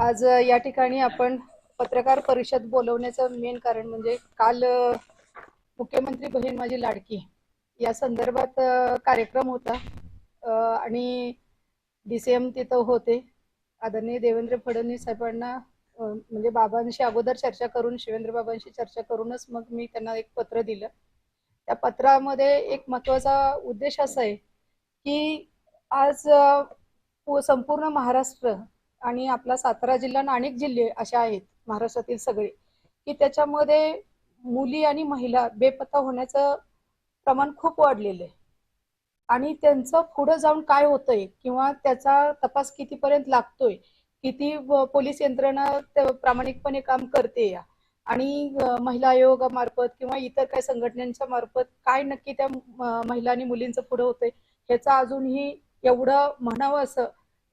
आज या ठिकाणी आपण पत्रकार परिषद बोलवण्याचं मेन कारण म्हणजे काल मुख्यमंत्री बहीण माझी लाडकी. या संदर्भात कार्यक्रम होता. अ, आणि डीसीएम तिथं होते. आदरणीय देवेंद्र फडणवीस साहेबांना म्हणजे बाबांशी अगोदर चर्चा करून शिवेंद्र बाबांशी चर्चा करूनच मग मी त्यांना एक पत्र दिलं. त्या पत्रामध्ये एक महत्त्वाचा उद्देश असा आहे की आज संपूर्ण महाराष्ट्र आणि आपला सातारा जिल्हा आणि अनेक जिल्हे असे आहेत महाराष्ट्रातील सगळे की त्याच्यामध्ये मुली आणि महिला बेपत्ता होण्याचं प्रमाण खूप वाढलेलं आहे. आणि त्यांचं पुढं जाऊन काय होतंय किंवा त्याचा तपास कितीपर्यंत लागतोय किती पोलीस यंत्रणा प्रामाणिकपणे काम करते या आणि महिला आयोगामार्फत किंवा इतर काही संघटनांच्या मार्फत काय नक्की त्या महिला आणि मुलींचं पुढं होतंय ह्याचा अजूनही एवढं म्हणावं असं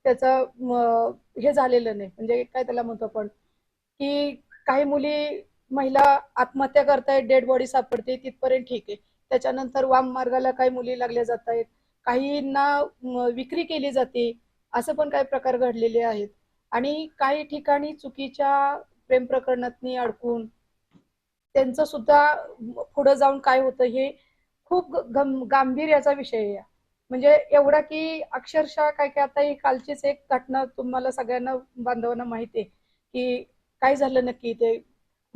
त्याचं हे झालेलं नाही. म्हणजे काय त्याला म्हणतो आपण की काही मुली महिला आत्महत्या करतायत डेड बॉडी सापडते तिथपर्यंत ठीक आहे. त्याच्यानंतर वाम मार्गाला काही मुली लागल्या जात आहेत काहींना विक्री केली जाते. असं पण काही प्रकार घडलेले आहेत. आणि काही ठिकाणी चुकीच्या प्रेम प्रकरणातनी अडकून त्यांचं सुद्धा पुढं जाऊन काय होतं हे खूप गंभीर गांभीर्याचा विषय आहे म्हणजे एवढा की अक्षरशः काय काय आता ही कालचीच एक घटना तुम्हाला सगळ्यांना बांधवांना माहिती आहे की काय झालं नक्की ते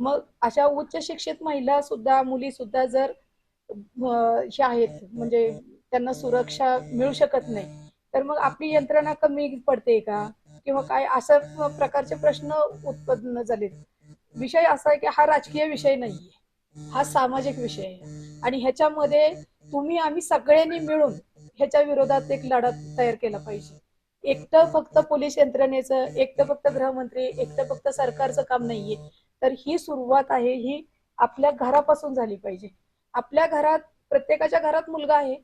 मग अशा उच्च शिक्षित महिला सुद्धा मुली सुद्धा जर हे आहेत म्हणजे त्यांना सुरक्षा मिळू शकत नाही तर मग आपली यंत्रणा कमी पडते का? किंवा काय अशा प्रकारचे प्रश्न उत्पन्न झाले विषय असा आहे की हा राजकीय विषय नाहीये. हा सामाजिक विषय आहे. आणि ह्याच्यामध्ये तुम्ही आम्ही सगळ्यांनी मिळून ह्याच्या विरोधात एक लढा तयार केला पाहिजे. एकटं फक्त पोलीस यंत्रणेचं एकटं फक्त गृहमंत्री एकटं फक्त सरकारचं काम नाहीये. तर ही सुरुवात आहे ही आपल्या घरापासून झाली पाहिजे. आपल्या घरात प्रत्येकाच्या घरात मुलगा आहे.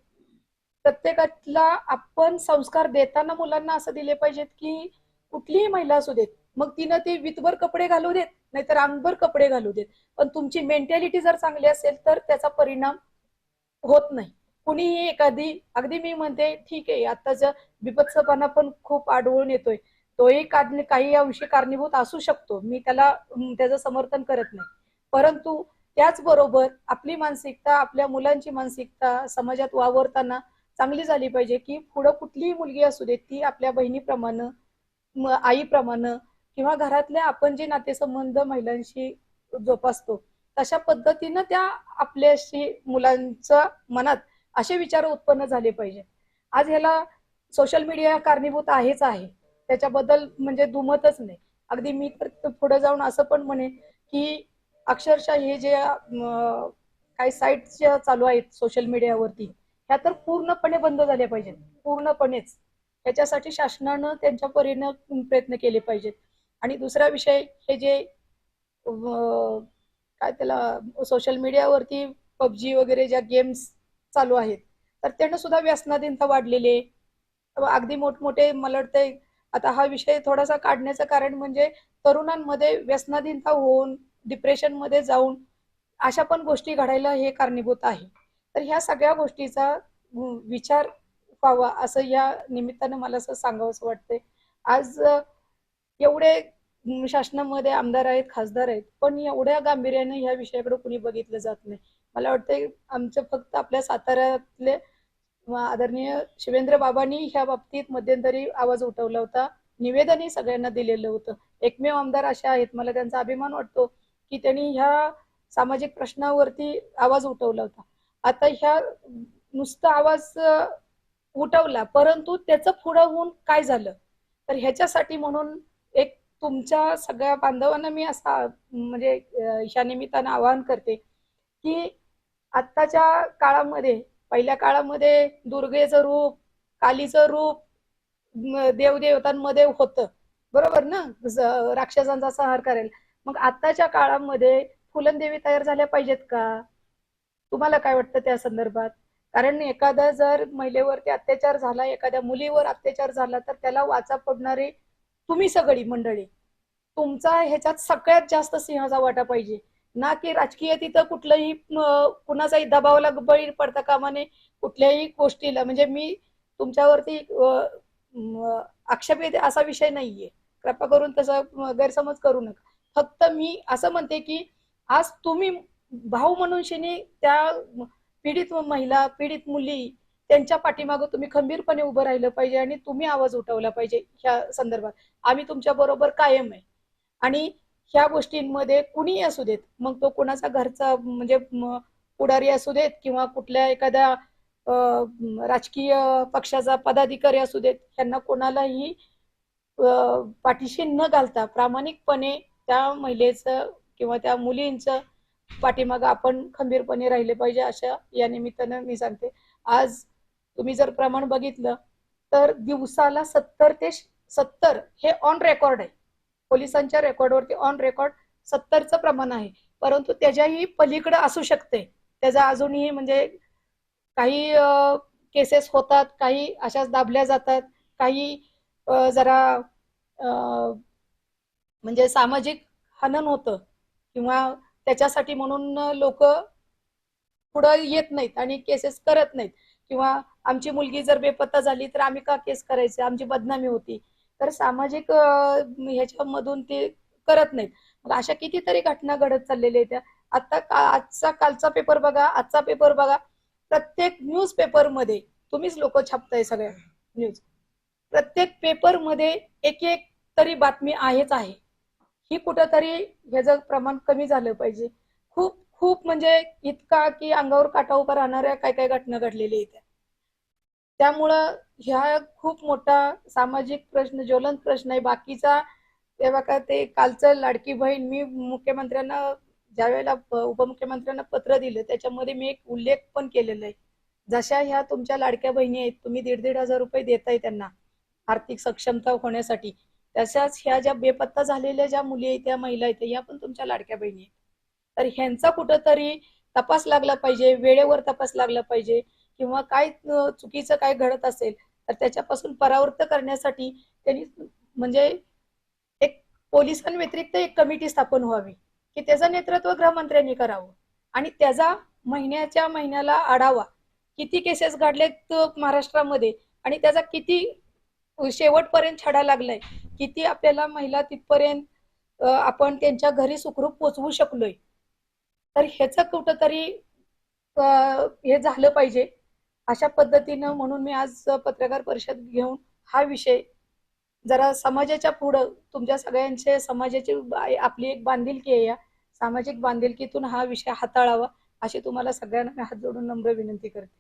प्रत्येकाला आपण संस्कार देताना मुलांना असं दिले पाहिजेत की कुठलीही महिला असू देत मग तिनं ते वितभर कपडे घालू देत नाहीतर अंगभर कपडे घालू देत. पण तुमची मेंटॅलिटी जर चांगली असेल तर त्याचा परिणाम होत नाही. कुणीही एखादी अगदी मी म्हणते ठीक आहे आताचा बिपत्सपणा पण खूप आढळून येतोय. तोही कारणी- काही अंशी कारणीभूत असू शकतो. मी त्याला त्याचं समर्थन करत नाही. परंतु त्याचबरोबर आपली मानसिकता आपल्या मुलांची मानसिकता समाजात वावरताना चांगली झाली पाहिजे की पुढं कुठलीही मुलगी असू दे ती आपल्या बहिणीप्रमाणे म- आईप्रमाणे किंवा घरातल्या आपण जे नातेसंबंध महिलांशी जोपासतो तशा पद्धतीनं त्या आपल्याशी मुलांच्या मनात असे विचार उत्पन्न झाले पाहिजे. आज ह्याला सोशल मीडिया कारणीभूत आहेच आहे. त्याच्याबद्दल म्हणजे दुमतच नाही. अगदी मी तर पुढे जाऊन असं पण म्हणे की अक्षरशः हे जे काही साईट्स ज्या चालू आहेत सोशल मीडियावरती ह्या तर पूर्णपणे बंद झाल्या पाहिजेत. पूर्णपणेच. त्याच्यासाठी शासनानं त्यांच्या परीनं प्रयत्न केले पाहिजेत. आणि दुसरा विषय हे जे काय त्याला सोशल मीडियावरती पबजी वगैरे ज्या गेम्स चालू आहेत. तर त्यानं सुद्धा व्यसनाधीनता वाढलेली आहे. अगदी मोठमोठे मला वाटतंय आता हा विषय थोडासा काढण्याचं कारण म्हणजे तरुणांमध्ये व्यसनाधीनता होऊन डिप्रेशनमध्ये जाऊन अशा पण गोष्टी घडायला हे कारणीभूत आहे. तर ह्या सगळ्या गोष्टीचा विचार व्हावा असं या निमित्तानं मला असं सांगावंसं वाटतंय. आज एवढे शासनामध्ये आमदार आहेत खासदार आहेत पण एवढ्या गांभीर्याने ह्या विषयाकडे कुणी बघितलं जात नाही. मला वाटतंय आमचं फक्त आपल्या साताऱ्यातले आदरणीय शिवेंद्र बाबांनी ह्या बाबतीत मध्यंतरी आवाज उठवला होता. निवेदनही सगळ्यांना दिलेलं होतं. एकमेव आमदार असे आहेत. मला त्यांचा अभिमान वाटतो की त्यांनी ह्या सामाजिक प्रश्नावरती आवाज उठवला होता. आता ह्या नुसता आवाज उठवला परंतु त्याचं पुढं होऊन काय झालं? तर ह्याच्यासाठी म्हणून एक तुमच्या सगळ्या बांधवांना मी असा म्हणजे अं, ह्या निमित्तानं आवाहन करते की आत्ताच्या काळामध्ये पहिल्या काळामध्ये दुर्गेचं रूप कालीचं रूप देवदेवतांमध्ये होतं. बरोबर ना? राक्षसांचा संहार करेल. मग आत्ताच्या काळामध्ये फुलनदेवी तयार झाल्या पाहिजेत का? तुम्हाला काय वाटतं त्या संदर्भात? कारण एखादा जर महिलेवरती अत्याचार झाला एखाद्या मुलीवर अत्याचार झाला तर त्याला वाचा पडणारे तुम्ही सगळी मंडळी. तुमचा ह्याच्यात सगळ्यात जास्त सिंहाचा वाटा पाहिजे. ना की राजकीय तिथं कुठलंही कुणाचाही दबावला बळी पडता कामा नये कुठल्याही गोष्टीला. म्हणजे मी तुमच्यावरती आक्षेप येते असा विषय नाहीये. कृपा करून तसं गैरसमज करू नका. फक्त मी असं म्हणते की आज तुम्ही भाऊ म्हणून शिनी त्या पीडित महिला पीडित मुली त्यांच्या पाठीमागं तुम्ही खंबीरपणे उभं राहिलं पाहिजे आणि तुम्ही आवाज उठवला पाहिजे ह्या संदर्भात. आम्ही तुमच्या बरोबर कायम आहे. आणि ह्या गोष्टींमध्ये कुणीही असू देत मग तो कोणाचा घरचा म्हणजे पुढारी असू देत किंवा कुठल्या एखाद्या राजकीय पक्षाचा पदाधिकारी असू देत त्यांना कोणालाही पाठीशी न घालता प्रामाणिकपणे त्या महिलेचं किंवा त्या मुलींचं पाठीमागं आपण खंबीरपणे राहिले पाहिजे अशा या निमित्तानं मी सांगते. आज तुम्ही जर प्रमाण बघितलं तर दिवसाला सत्तर ते सत्तर हे ऑन रेकॉर्ड आहे. पोलिसांच्या रेकॉर्डवरती ऑन रेकॉर्ड सत्तरचं प्रमाण आहे. परंतु त्याच्याही पलीकडे असू शकते. त्याचा अजूनही म्हणजे काही केसेस होतात काही अशाच दाबल्या जातात काही जरा म्हणजे सामाजिक हनन होतं किंवा त्याच्यासाठी म्हणून लोक पुढं येत नाहीत आणि केसेस करत नाहीत. किंवा आमची मुलगी जर बेपत्ता झाली तर आम्ही का केस करायचे? आमची बदनामी होती. तर सामाजिक ह्याच्यामधून ते करत नाहीत. मग अशा कितीतरी घटना घडत चाललेल्या आहेत. त्या आता का आजचा कालचा पेपर बघा आजचा पेपर बघा. प्रत्येक न्यूज पेपरमध्ये तुम्हीच लोक छापताय सगळ्या न्यूज प्रत्येक पेपरमध्ये एक एक तरी बातमी आहेच आहे. ही कुठंतरी ह्याचं प्रमाण कमी झालं पाहिजे. खूप खूप म्हणजे इतका की अंगावर काटा उभा राहणाऱ्या काय काय घटना घडलेल्या आहेत. त्यामुळं ह्या खूप मोठा सामाजिक प्रश्न ज्वलंत प्रश्न आहे. बाकीचा तेव्हा का ते कालचं लाडकी बहीण मी मुख्यमंत्र्यांना ज्यावेळेला उपमुख्यमंत्र्यांना पत्र दिलं त्याच्यामध्ये मी एक उल्लेख पण केलेला आहे. जशा ह्या तुमच्या लाडक्या बहिणी आहेत तुम्ही दीड दीड हजार रुपये देताय त्यांना आर्थिक सक्षमता होण्यासाठी. तशाच ह्या ज्या बेपत्ता झालेल्या ज्या मुली आहेत त्या महिला आहेत या पण तुमच्या लाडक्या बहिणी आहेत. तर ह्यांचा कुठंतरी तपास लागला पाहिजे वेळेवर तपास लागला पाहिजे. किंवा काय चुकीचं काय घडत असेल तर त्याच्यापासून परावृत्त करण्यासाठी त्यांनी म्हणजे एक पोलिसांव्यतिरिक्त एक कमिटी स्थापन व्हावी की त्याचं नेतृत्व गृहमंत्र्यांनी करावं. आणि त्याचा महिन्याच्या महिन्याला आढावा किती केसेस घडलेत महाराष्ट्रामध्ये आणि त्याचा किती शेवटपर्यंत छडा लागलाय किती आपल्याला महिला तिथपर्यंत आपण त्यांच्या घरी सुखरूप पोचवू शकलोय. तर ह्याचं कुठंतरी हे झालं पाहिजे. अशा पद्धतीनं म्हणून मी आज पत्रकार परिषद घेऊन हा विषय जरा समाजाच्या पुढं तुमच्या सगळ्यांचे समाजाची आपली एक बांधिलकी आहे या सामाजिक बांधिलकीतून हा विषय हाताळावा अशी तुम्हाला सगळ्यांना मी हात जोडून नम्र विनंती करते.